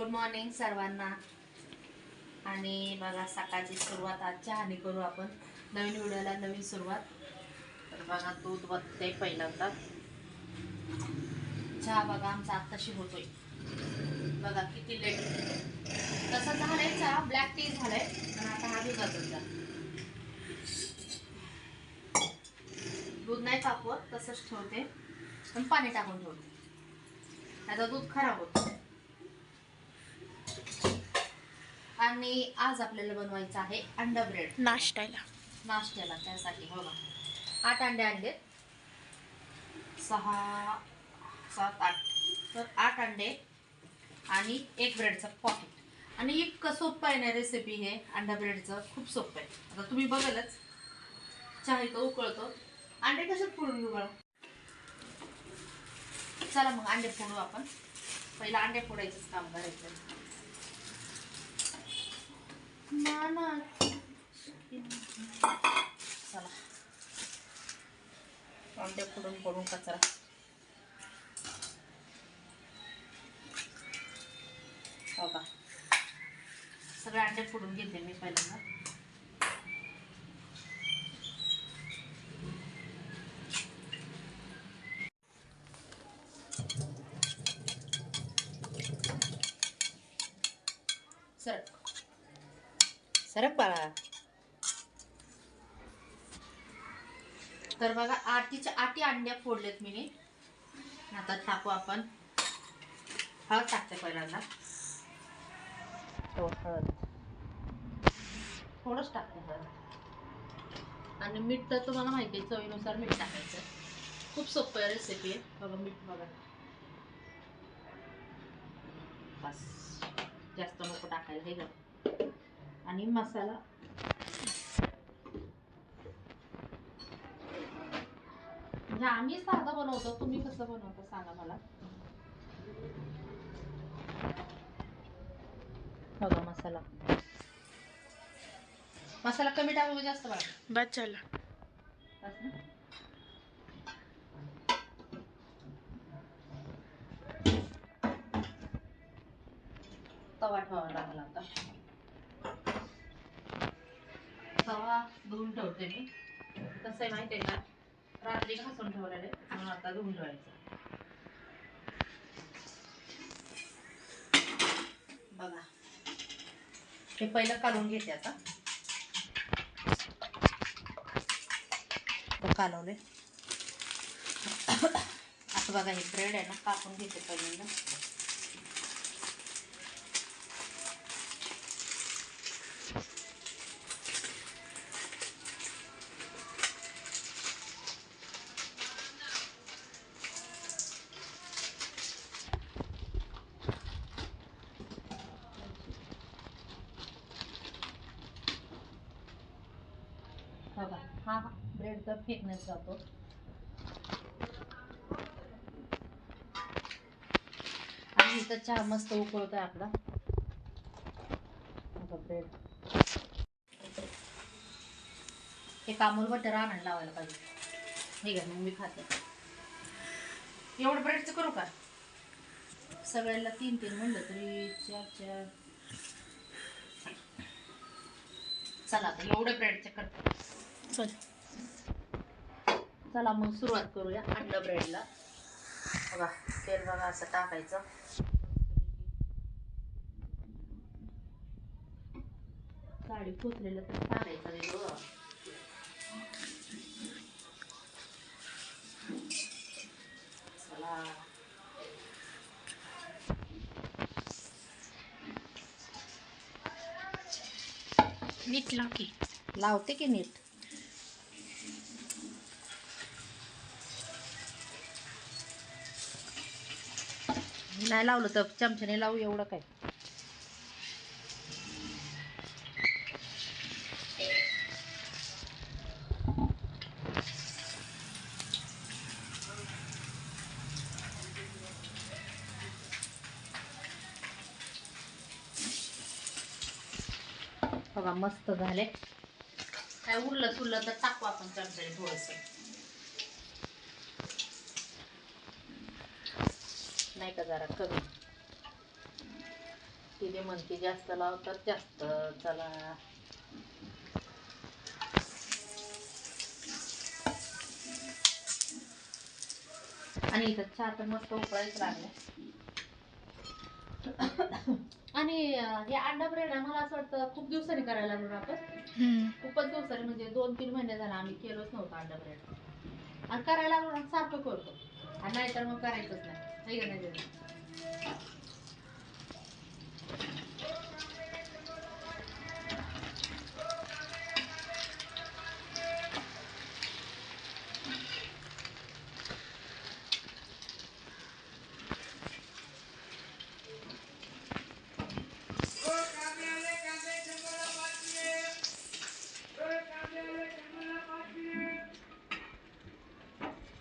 Good morning सर्वांना. आणि बघा सकाळची सुरुवात आज चहाने करू आपण. नवीन व्हिडिओला नवीन सुरुवात. तर बघा दूध बघते पहिल्यांदा. चहा बघा आमचा आत्ताशी होतोय. बघा किती लेट तसं झालंय चहा ब्लॅक टी झालाय. पण आता हा दुधाचा चहा दूध नाही तापवत तसंच ठेवते. पण पाणी टाकून ठेवते. आता दूध खराब होतं. आणि आज आपल्याला बनवायचं आहे अंडा ब्रेड नाश्त्याला. नाश्त्याला त्यासाठी हो बघा आठ अंडे आणले सहा सात आठ. तर आठ अंडे आणि एक ब्रेडचं पॉकेट. आणि इतकं सोपं आहे ना रेसिपी हे अंडा ब्रेडचं खूप सोपं आहे. आता तुम्ही बघालच. चहा इथं उकळतो. अंडे कशात फोडून घेऊ चला मग अंडे फोडू आपण. पहिला अंडे फोडायचंच काम करायचं. चला. अंडे फोडून फोडून कचरा. हो का? सगळे अंडे फोडून घेते मी पहिल्यांदा. सरक सरक बाळा तर बघा आठीच्या आठी अंड्या फोडलेत मी आता टाकू आपण. हळद टाकते पहिल्यांदा. हो, हळद. थोडंच टाकते हळद. आणि मीठ तर तुम्हाला माहिती आहे चवीनुसार मीठ टाकायचं. खूप सोपं आहे रेसिपी आहे. बघा मीठ बघा. बस. जास्त नको टाकायला हे आणि मसाला. म्हणजे आम्ही साधं बनवतो तुम्ही कसं बनवता सांगा मला. बघा मसाला. मसाला कमी टाकू जास्त बाळा बस झालं? तवा ठेवावा लागला आता तवा धुवून ठेवते मी. कसं आहे माहिती आहे का? रात्री घासून ठेवलेले म्हणून आता धुवून ठेवायचं. बघा. हे पहिलं काढून घेते आता. कालवले असं बघा हे ब्रेड आहे ना कापून घेते पहिल्यांदा. बघा हा ब्रेड तर फेकण्यात जातो. आणि इथं चहा मस्त उकळतो आहे आपला ब्रेड हे कामूल बटर आणायला लावायला पाहिजे. हे घ्या मग मी खाते. एवढं ब्रेडचं करू का? सगळ्याला तीन तीन म्हणलं तरी चार चार. चला आता एवढं ब्रेडचं करते. चल मग सुरुवात करूया अंडा ब्रेडला. बघा तेल बघा असं टाकायचं. साडी खोचलेलं तर टाकायचं वेगळं चला. नीट लाव की. लावते की नीट? नाही लावलं तर चमच्याने लावू एवढं काय. बघा मस्त झाले. काय उरलं सुरलं तर टाकू आपण चमच्याने थोडंसं. नाही का जरा कमी. ते म्हणते जास्त लावतात जास्त. चला. आणि इथं चहा तर मस्त उकळायच लागला आणि हे अंडा ब्रेड मला असं वाटतं खूप दिवसांनी करायला लागलो आपण. खूपच दिवसांनी म्हणजे दोन तीन महिने झाला आम्ही केलोच नव्हतं अंडा ब्रेड आणि करायला लागलो सारखं करतो. आणि नाहीतर मग करायचंच नाही. है का नाही दीदी?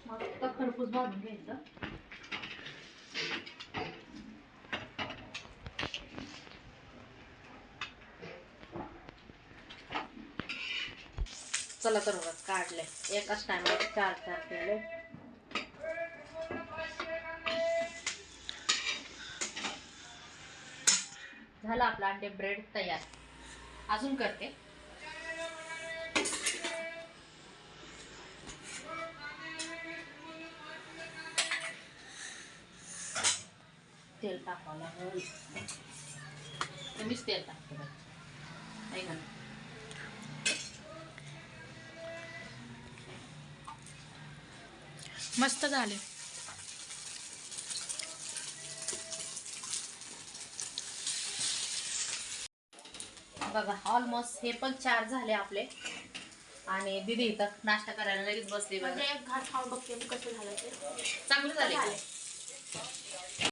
मस्त खरपूस भाजून चला तर बघा काढले एकाच टायमाला चार चार केले. झालं आपला अंडे ब्रेड तयार. अजून करते. तेल टाकावं लागेल. मीच तेल टाकते बघा. का? मस्त झाले. बघा ऑलमोस्ट हे पण चार झाले आपले. आणि दिदी इथं नाश्ता करायला लगेच बसली बघा. म्हणजे एक घाट खाऊन बघते कसं झालं ते. चांगले झाले झाले.